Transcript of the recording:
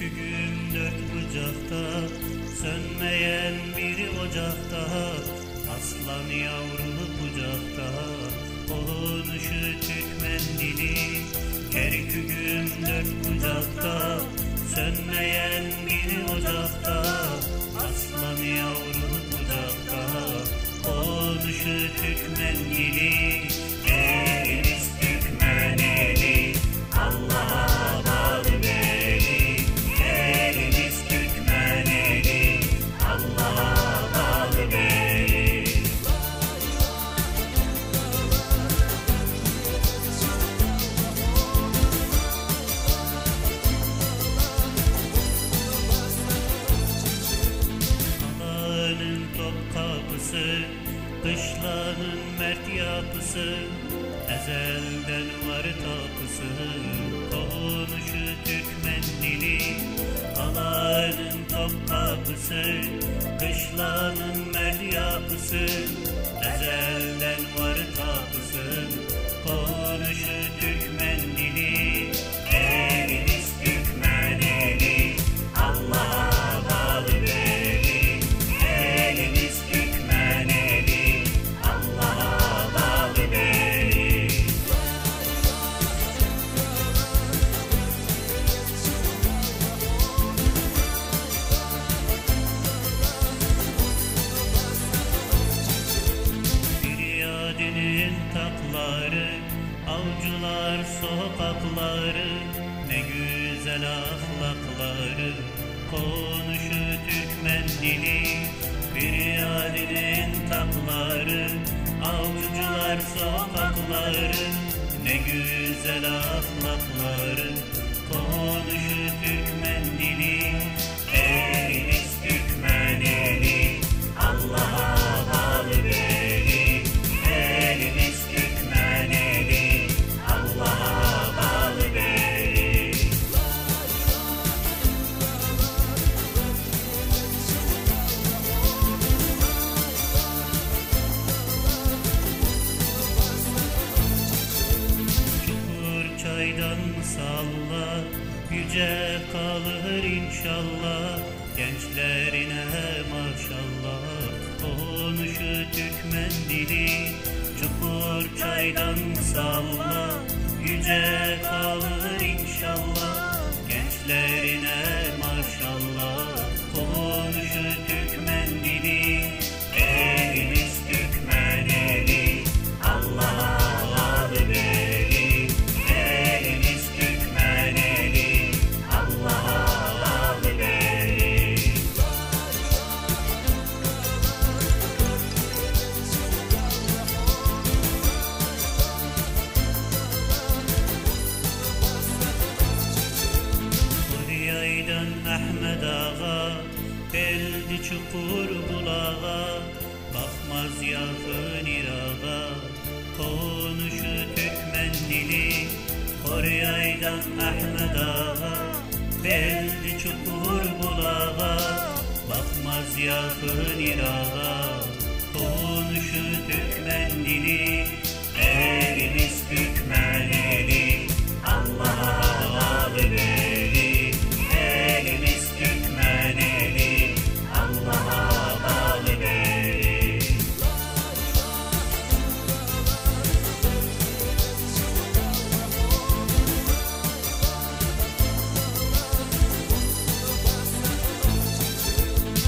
Kerkük'üm dört bucakta Sönmeyen bir ocakta Aslan yavru kucakta Konuşu Türkmen dili Kerkük'üm dört bucakta Sönmeyen bir ocakta Aslan yavru kucakta Konuşu Türkmen dili kışlanın mert yapısı, ezelden var tapısı, konuşu Türkmen dili. Alanın top kapısı, kışlanın mert yapısı, ezelden var tapısı, konuşu takları, avcılar sokakları, ne güzel ahlakları, konuşu Türkmen dili. Firyadinin takları, avcılar sokakları, ne güzel ahlakları, salla Yüce kalır inşallah. Gençlerine maşallah Konuşu Türkmen dili. Çukur çaydan salla Yüce kalır inşallah. Gençlerine maşallah Konuşu çukur bulağa Bakmaz yakın irağa Konuşu Türkmen dili Koryaydan Ahmet Ağa Geldi çukur bulağa Bakmaz yakın irağa Konuşu Türkmen dili